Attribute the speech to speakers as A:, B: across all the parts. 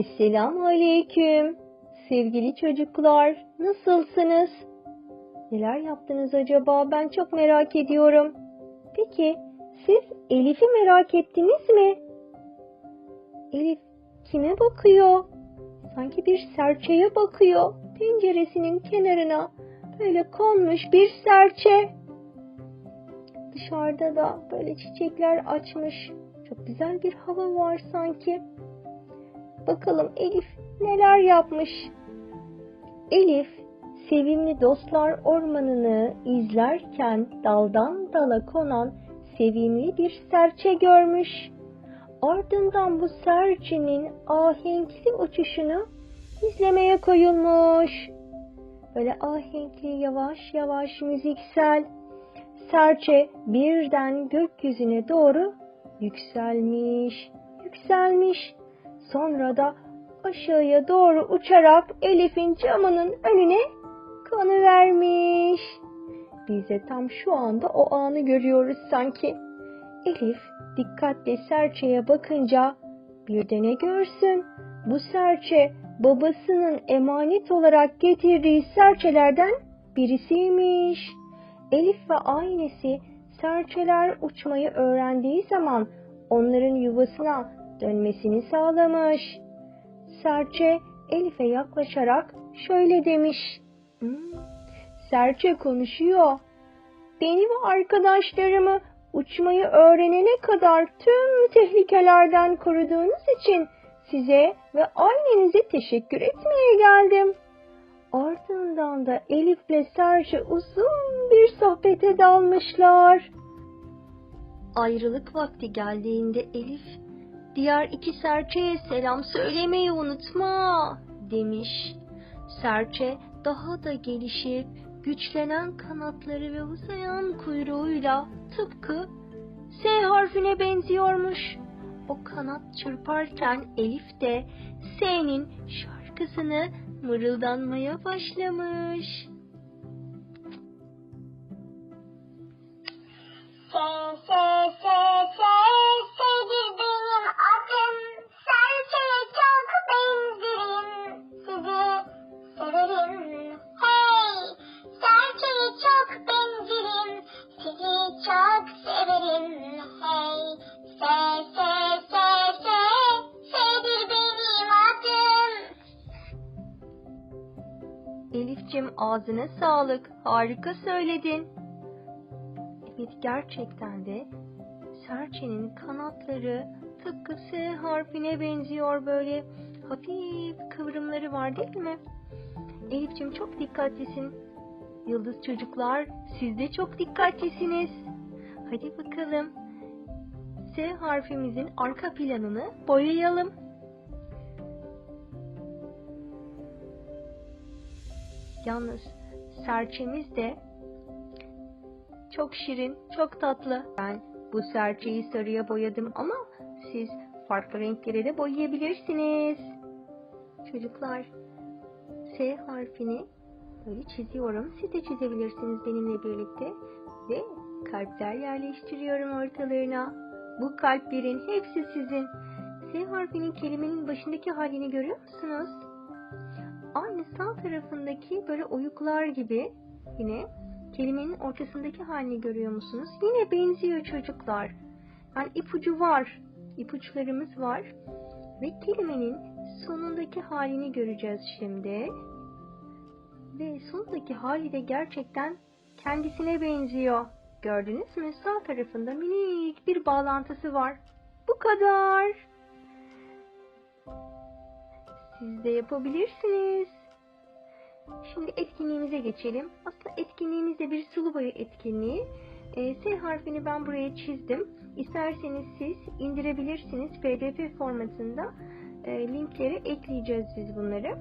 A: Esselamu Aleyküm. Sevgili çocuklar, nasılsınız? Neler yaptınız acaba? Ben çok merak ediyorum. Peki, siz Elif'i merak ettiniz mi? Elif kime bakıyor? Sanki bir serçeye bakıyor. Penceresinin kenarına böyle konmuş bir serçe. Dışarıda da böyle çiçekler açmış. Çok güzel bir hava var sanki. Bakalım Elif neler yapmış? Elif sevimli dostlar ormanını izlerken daldan dala konan sevimli bir serçe görmüş. Ardından bu serçenin ahenkli uçuşunu izlemeye koyulmuş. Böyle ahenkli yavaş yavaş müziksel. Serçe birden gökyüzüne doğru yükselmiş, yükselmiş. Sonra da aşağıya doğru uçarak Elif'in camının önüne vermiş. Biz de tam şu anda o anı görüyoruz sanki. Elif dikkatle serçeye bakınca bir de ne görsün? Bu serçe babasının emanet olarak getirdiği serçelerden birisiymiş. Elif ve ailesi serçeler uçmayı öğrendiği zaman onların yuvasına dönmesini sağlamış. Serçe Elif'e yaklaşarak şöyle demiş. Hmm, serçe konuşuyor. Benim arkadaşlarımı uçmayı öğrenene kadar tüm tehlikelerden koruduğunuz için size ve ailenize teşekkür etmeye geldim. Ardından da Elif'le Serçe uzun bir sohbete dalmışlar. Ayrılık vakti geldiğinde Elif, diğer iki serçeye selam söylemeyi unutma demiş. Serçe daha da gelişip güçlenen kanatları ve uzayan kuyruğuyla tıpkı S harfine benziyormuş. O kanat çırparken Elif de S'nin şarkısını mırıldanmaya başlamış.
B: Se se se
A: Elif'cim ağzına sağlık. Harika söyledin. Evet gerçekten de serçenin kanatları tıpkı S harfine benziyor böyle hafif kıvrımları var değil mi? Elif'cim çok dikkatlisin. Yıldız çocuklar siz de çok dikkatlisiniz. Hadi bakalım. S harfimizin arka planını boyayalım. Yalnız serçemiz de çok şirin, çok tatlı. Ben bu serçeyi sarıya boyadım ama siz farklı renklere de boyayabilirsiniz. Çocuklar, S harfini böyle çiziyorum. Siz de çizebilirsiniz benimle birlikte. Ve kalpler yerleştiriyorum ortalarına. Bu kalplerin hepsi sizin. S harfinin kelimenin başındaki halini görüyor musunuz? Aynı sağ tarafındaki böyle oyuklar gibi yine kelimenin ortasındaki halini görüyor musunuz? Yine benziyor çocuklar. Yani ipucu var. ipuçlarımız var. Ve kelimenin sonundaki halini göreceğiz şimdi. Ve sondaki hali de gerçekten kendisine benziyor. Gördünüz mü? Sağ tarafında minik bir bağlantısı var. Bu kadar. Siz de yapabilirsiniz. Şimdi etkinliğimize geçelim. Aslında etkinliğimiz de bir sulu boya etkinliği. E, S harfini ben buraya çizdim. İsterseniz siz indirebilirsiniz. PDF formatında e, linkleri ekleyeceğiz biz bunları.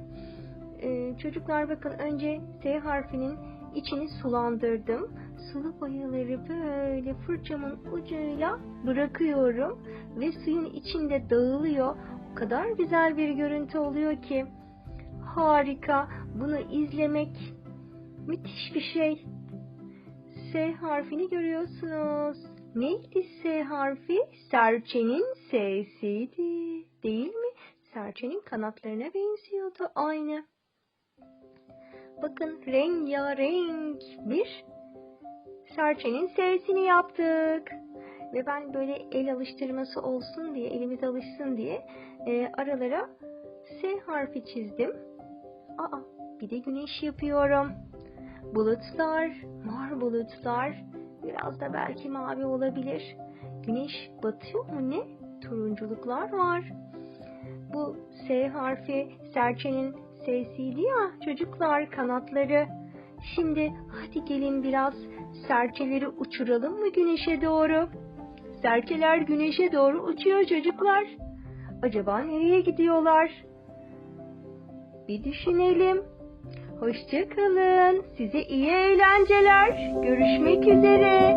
A: E, çocuklar bakın önce S harfinin içini sulandırdım. Sulu boyaları böyle fırçamın ucuyla bırakıyorum ve suyun içinde dağılıyor. O kadar güzel bir görüntü oluyor ki harika. Bunu izlemek müthiş bir şey. S harfini görüyorsunuz. Neydi S harfi? Serçenin S'siydi. Değil mi? serçenin kanatlarına benziyordu aynı. Bakın rengarenk bir serçenin sesini yaptık. Ve ben böyle el alıştırması olsun diye, elimiz alışsın diye e, aralara S harfi çizdim. Aa, bir de güneş yapıyorum. Bulutlar, mor bulutlar, biraz da belki mavi olabilir. Güneş batıyor mu ne? Turunculuklar var. Bu S harfi serçenin sesiydi ya çocuklar kanatları. Şimdi hadi gelin biraz serçeleri uçuralım mı güneşe doğru? Serçeler güneşe doğru uçuyor çocuklar. Acaba nereye gidiyorlar? Bir düşünelim. Hoşça kalın. Size iyi eğlenceler. Görüşmek üzere.